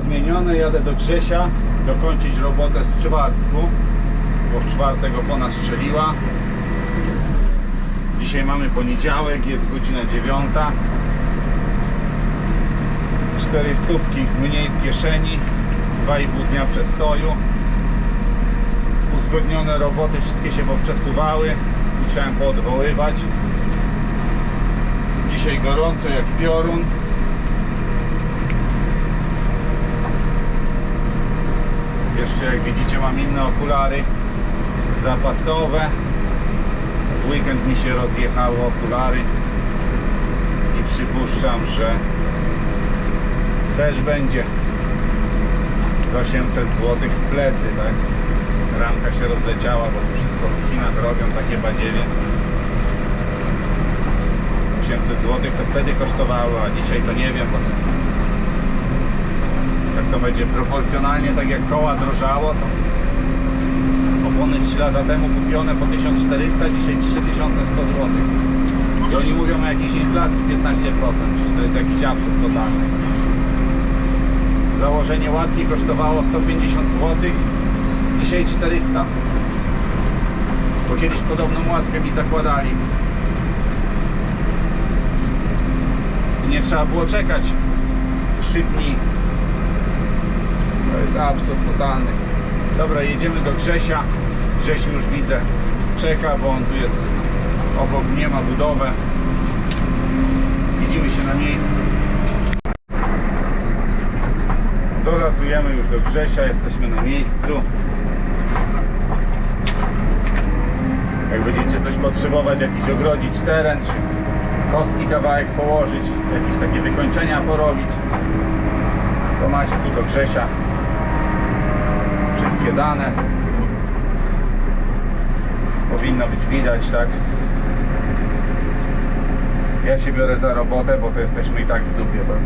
zmienione, jadę do Grzesia dokończyć robotę z czwartku, bo w czwartek opona strzeliła. Dzisiaj mamy poniedziałek, jest godzina dziewiąta. Cztery stówki mniej w kieszeni, dwa i pół dnia przestoju. Uzgodnione roboty wszystkie się poprzesuwały, musiałem poodwoływać. Dzisiaj gorąco jak piorun. Jeszcze jak widzicie mam inne okulary zapasowe. W weekend mi się rozjechały okulary i przypuszczam, że też będzie z 800 zł w plecy, tak? Ramka się rozleciała, bo tu wszystko w Chinach robią takie badziewie. 800 zł to wtedy kosztowało, a dzisiaj to nie wiem, bo to będzie proporcjonalnie tak jak koła drożało, to opony 3 lata temu kupione po 1400, dzisiaj 3100 zł. I oni mówią o jakiejś inflacji 15%, przecież to jest jakiś absurd totalny. Założenie łatki kosztowało 150 zł, dzisiaj 400. Bo kiedyś podobną łatkę mi zakładali. I nie trzeba było czekać 3 dni. To jest absurd totalny. Dobra, jedziemy do Grzesia. Grzesiu już widzę czeka, bo on tu jest obok mnie, ma budowę. Widzimy się na miejscu. Dolatujemy już do Grzesia, jesteśmy na miejscu. Jak będziecie coś potrzebować, jakiś ogrodzić teren, czy kostki kawałek położyć, jakieś takie wykończenia porobić, to macie tu do Grzesia wszystkie dane. Powinno być widać, tak? Ja się biorę za robotę, bo to jesteśmy i tak w dupie, tak?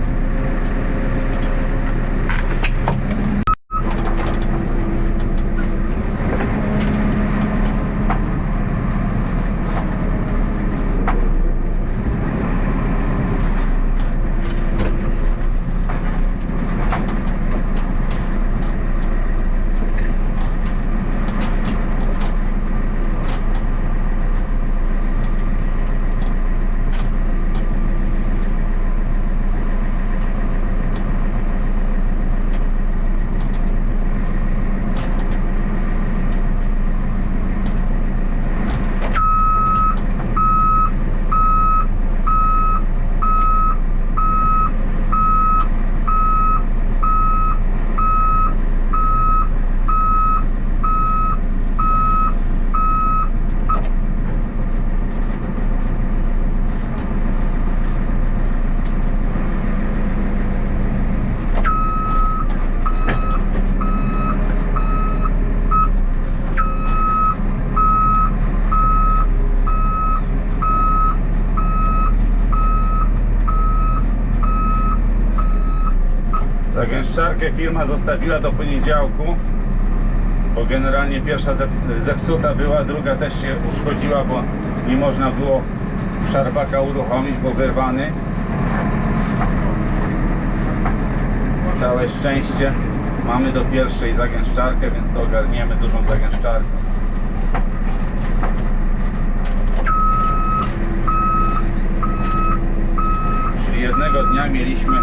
Zagęszczarkę firma zostawiła do poniedziałku, bo generalnie pierwsza zep- zepsuta była, druga też się uszkodziła, bo nie można było szarbaka uruchomić, bo wyrwany. Całe szczęście mamy do pierwszej zagęszczarkę, więc to ogarniemy dużą zagęszczarkę. Czyli jednego dnia mieliśmy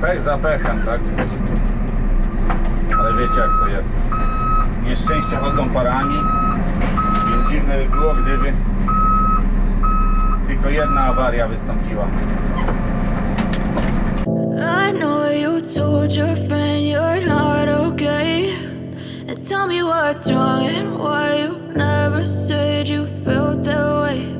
pech za pechem, tak? Ale wiecie jak to jest. Nieszczęścia chodzą parami, więc dziwne by było, gdyby tylko jedna awaria wystąpiła. I know you told your friend you're not okay. And tell me what's wrong and why you never said you felt that way.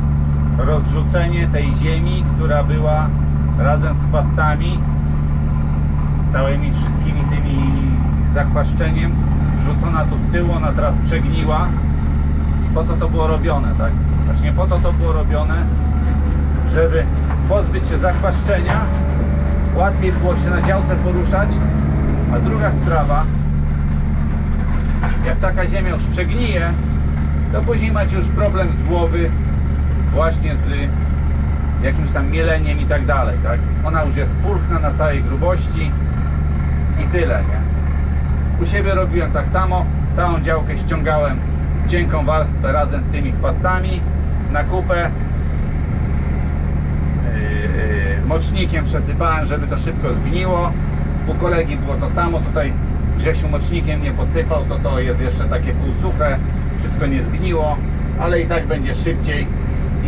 rozrzucenie tej ziemi, która była razem z chwastami całymi wszystkimi tymi zachwaszczeniem rzucona tu z tyłu, ona teraz przegniła. I po co to było robione, tak? Właśnie po to to było robione, żeby pozbyć się zachwaszczenia. Łatwiej było się na działce poruszać. A druga sprawa jak taka ziemia już przegnije to później macie już problem z głowy właśnie z jakimś tam mieleniem i tak dalej, tak? Ona już jest pulchna na całej grubości i tyle, nie? U siebie robiłem tak samo, całą działkę ściągałem cienką warstwę razem z tymi chwastami na kupę. Yy, mocznikiem przesypałem, żeby to szybko zgniło. U kolegi było to samo, tutaj Grzesiu mocznikiem nie posypał, to to jest jeszcze takie półsuche, wszystko nie zgniło, ale i tak będzie szybciej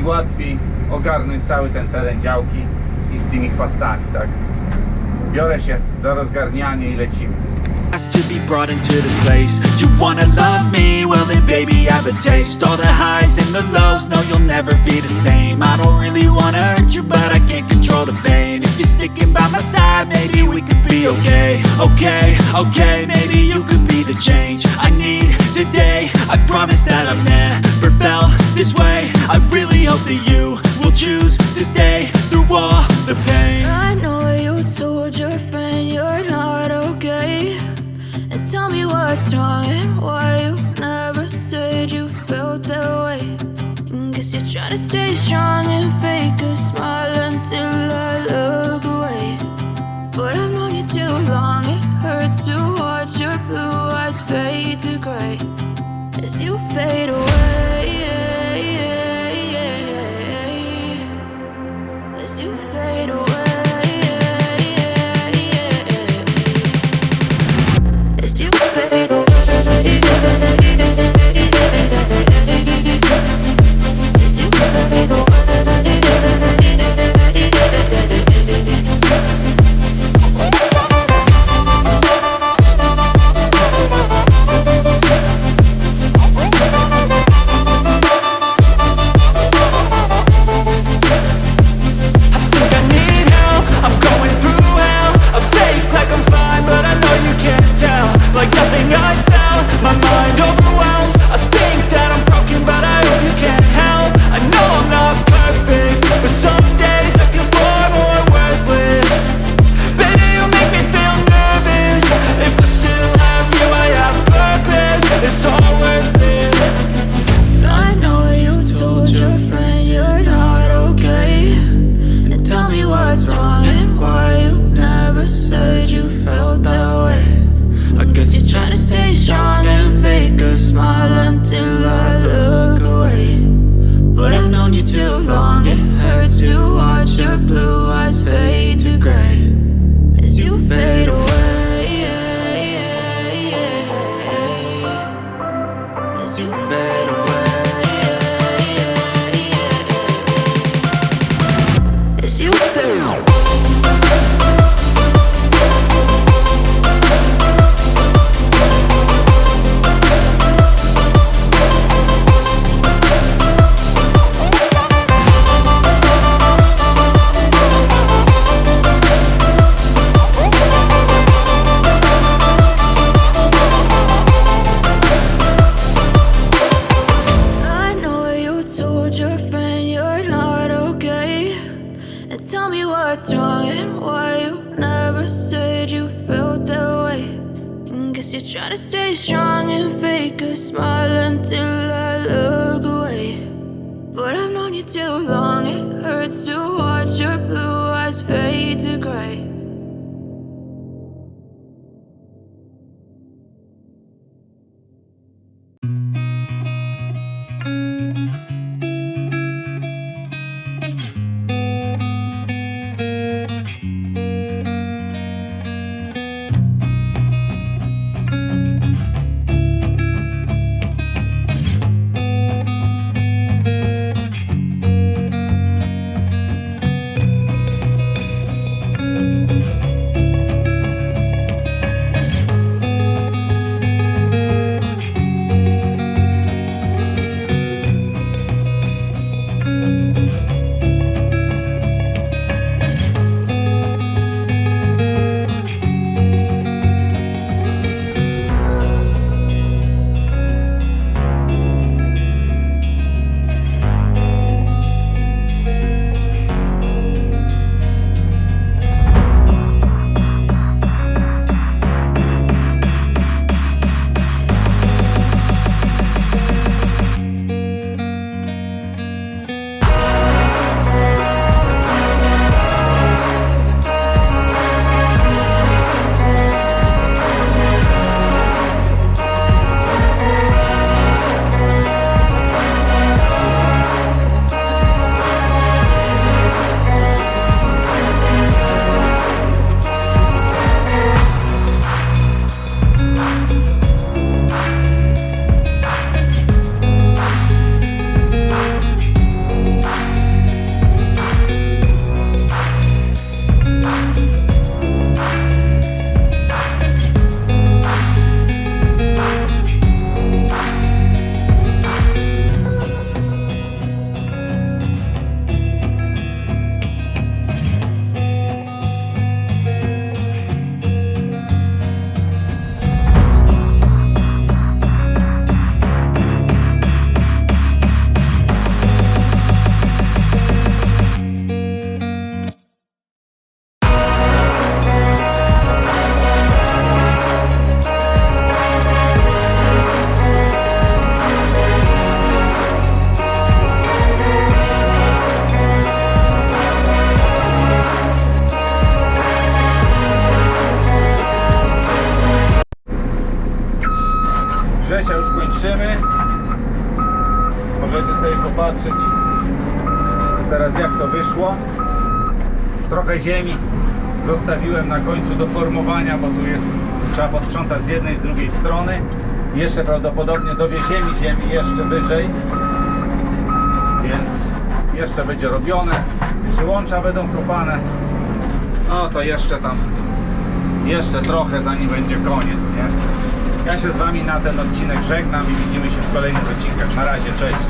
łatwiej ogarnąć cały ten teren działki i z tymi chwastami, tak? Biorę się za rozgarnianie i lecimy. to be brought into this place You wanna love me? Well then baby I have a taste All the highs and the lows, no you'll never be the same I don't really wanna hurt you but I can't control the pain If you're sticking by my side maybe we could be okay Okay, okay, maybe you could be the change I need today I promise choose to stay To stay strong and fake a smile until I look away. Możecie sobie popatrzeć teraz jak to wyszło. Trochę ziemi zostawiłem na końcu do formowania, bo tu jest trzeba posprzątać z jednej, z drugiej strony. Jeszcze prawdopodobnie dowieziemy ziemi jeszcze wyżej, więc jeszcze będzie robione. Przyłącza będą kopane. No to jeszcze tam, jeszcze trochę zanim będzie koniec, nie? Ja się z Wami na ten odcinek żegnam i widzimy się w kolejnych odcinkach. Na razie, cześć.